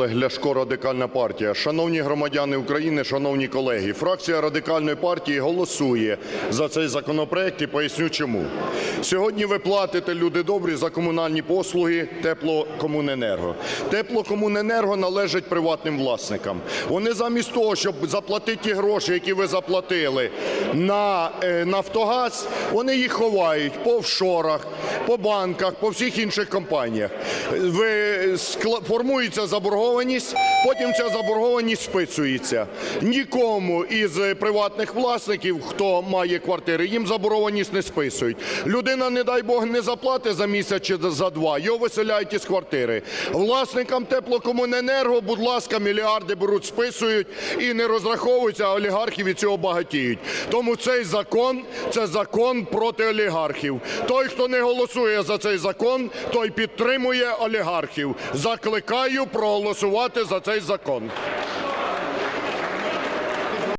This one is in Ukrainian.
Олег Ляшко, Радикальна партія. Шановні громадяни України, шановні колеги, фракція Радикальної партії голосує за цей законопроект і поясню чому. Сьогодні ви платите, люди добрі, за комунальні послуги теплокомуненерго. Теплокомуненерго належить приватним власникам. Вони замість того, щоб заплатити ті гроші, які ви заплатили на е, Нафтогаз, вони їх ховають по офшорах, по банках, по всіх інших компаніях. Ви формується заборгованість, потім ця заборгованість списується. Нікому із приватних власників, хто має квартири, їм заборгованість не списують. Людина, не дай Бог, не заплатить за місяць чи за два, його виселяють із квартири. Власникам теплокомуненерго, будь ласка, мільярди беруть, списують і не розраховуються, а олігархи від цього багатіють. Тому цей закон – це закон проти олігархів. Той, хто не голосує за цей закон, той підтримує олігархів. Закликаю проголосувати за цей закон.